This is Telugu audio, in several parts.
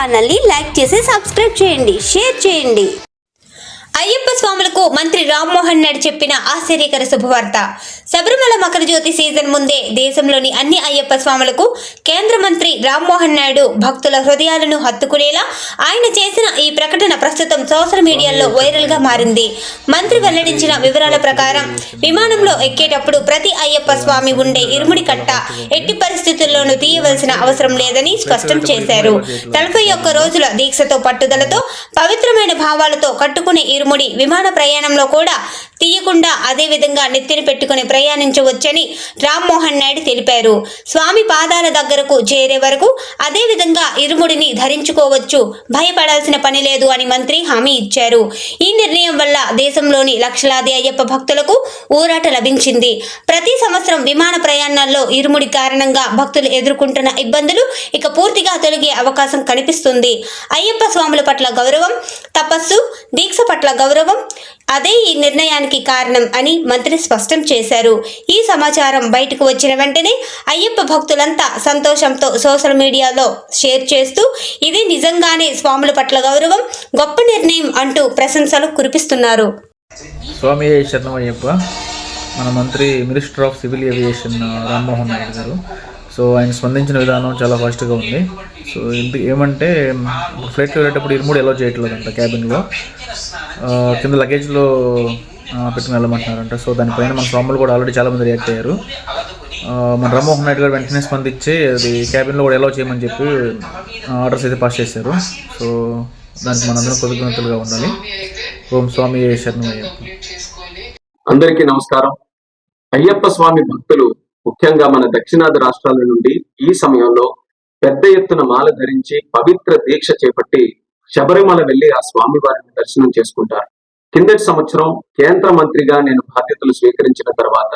ఛానల్ని లైక్ చేసి సబ్స్క్రైబ్ చేయండి షేర్ చేయండి. అయ్యప్ప స్వాములకు మంత్రి రామ్మోహన్ నాయుడు చెప్పిన ఆశ్చర్యకర శుభవార్త. శబరిమల మకర జ్యోతి సీజన్ ముందే దేశంలోని అన్ని అయ్యప్ప స్వాములకు కేంద్ర మంత్రి రామ్మోహన్ నాయుడు భక్తుల హృదయాలను హత్తుకునేలా ఆయన చేసిన ఈ ప్రకటన ప్రస్తుతం సోషల్ మీడియాలో వైరల్గా మారింది. మంత్రి వెల్లడించిన వివరాల ప్రకారం విమానంలో ఎక్కేటప్పుడు ప్రతి అయ్యప్ప స్వామి ఉండే ఇరుముడి కట్ట ఎట్టి పరిస్థితుల్లోనూ తీయవలసిన అవసరం లేదని స్పష్టం చేశారు. నలభై ఒక్క రోజుల దీక్షతో పట్టుదలతో పవిత్రమైన భావాలతో కట్టుకునే ఇరుము ముడి విమాన ప్రయాణంలో కూడా తీయకుండా అదేవిధంగా నెత్తిని నెత్తిన పెట్టుకుని ప్రయాణించవచ్చని రామ్మోహన్ నాయుడు తెలిపారు. స్వామి పాదాల దగ్గరకు చేరే వరకు అదేవిధంగా ఇరుముడిని ధరించుకోవచ్చు. భయపడాల్సిన పని లేదు అని మంత్రి హామీ ఇచ్చారు. ఈ నిర్ణయం వల్ల దేశంలోని లక్షలాది అయ్యప్ప భక్తులకు ఊరాట లభించింది. ప్రతి సంవత్సరం విమాన ప్రయాణాల్లో ఇరుముడి కారణంగా భక్తులు ఎదుర్కొంటున్న ఇబ్బందులు ఇక పూర్తిగా తొలగే అవకాశం కనిపిస్తుంది. అయ్యప్ప స్వాముల పట్ల గౌరవం తపస్సు దీక్ష పట్ల గౌరవం అదే ఈ నిర్ణయానికి కారణం అని మంత్రి స్పష్టం చేశారు. ఈ సమాచారం బయటకు వచ్చిన వెంటనే అయ్యప్ప భక్తులంతా సంతోషంతో సోషల్ మీడియాలో షేర్ చేస్తూ ఇది నిజంగానే స్వాముల పట్ల గౌరవం గొప్ప నిర్ణయం అంటూ ప్రశంసలు కురిపిస్తున్నారు. స్వామి శరణం అయ్యప్ప. మన మంత్రి minister of civil aviation Rammohan Naidu garu. So ఆయన స్పందించిన విధానం చాలా ఫాస్ట్గా ఉంది. సో ఇంత ఏమంటే ఫ్లైట్లో వెళ్ళేటప్పుడు ఇరుముడు ఎలా చేయట్లేదంట క్యాబిన్లో కింద లగేజ్లో పెట్టుకుని వెళ్ళమంటున్నారంట. సో దానిపైన మన స్వాములు కూడా ఆల్రెడీ చాలామంది రియాక్ట్ అయ్యారు. మన రామ్మోహన్ నాయుడు గారు వెంటనే స్పందించి అది క్యాబిన్లో కూడా ఎలా చేయమని చెప్పి ఆర్డర్స్ అయితే పాస్ చేశారు. సో దానికి మనందరం కృతజ్ఞతలుగా ఉండాలి. ఓం స్వామి శరణం అయ్యప్ప అందరికీ నమస్కారం. అయ్యప్ప స్వామి భక్తులు ముఖ్యంగా మన దక్షిణాది రాష్ట్రాల నుండి ఈ సమయంలో పెద్ద ఎత్తున మాల ధరించి పవిత్ర దీక్ష చేపట్టి శబరిమల వెళ్ళి ఆ స్వామి వారిని దర్శనం చేసుకుంటారు. కిందటి సంవత్సరం కేంద్ర మంత్రిగా నేను బాధ్యతలు స్వీకరించిన తర్వాత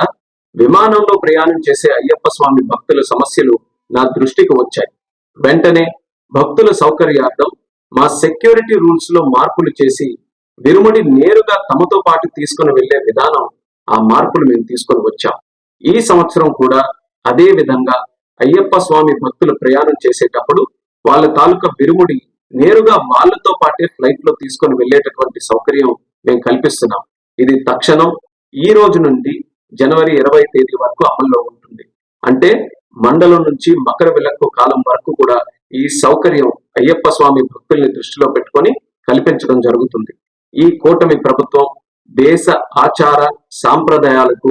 విమానంలో ప్రయాణం చేసే అయ్యప్ప స్వామి భక్తుల సమస్యలు నా దృష్టికి వచ్చాయి. వెంటనే భక్తుల సౌకర్యార్థం మా సెక్యూరిటీ రూల్స్లో మార్పులు చేసి విరుముడి నేరుగా తమతో పాటు తీసుకుని వెళ్ళే విధానం ఆ మార్పులు మేము తీసుకొని వచ్చాం. ఈ సంవత్సరం కూడా అదే విధంగా అయ్యప్ప స్వామి భక్తులు ప్రయాణం చేసేటప్పుడు వాళ్ళ తాలూకా బిరుముడి నేరుగా వాళ్ళతో పాటే ఫ్లైట్లో తీసుకొని వెళ్ళేటటువంటి సౌకర్యం మేము కల్పిస్తున్నాం. ఇది తక్షణం ఈ రోజు నుండి జనవరి ఇరవై తేదీ వరకు అమల్లో ఉంటుంది. అంటే మండలం నుంచి మకర విలక్కు కాలం వరకు కూడా ఈ సౌకర్యం అయ్యప్ప స్వామి భక్తుల్ని దృష్టిలో పెట్టుకొని కల్పించడం జరుగుతుంది. ఈ కూటమి ప్రభుత్వం దేశ ఆచార సాంప్రదాయాలకు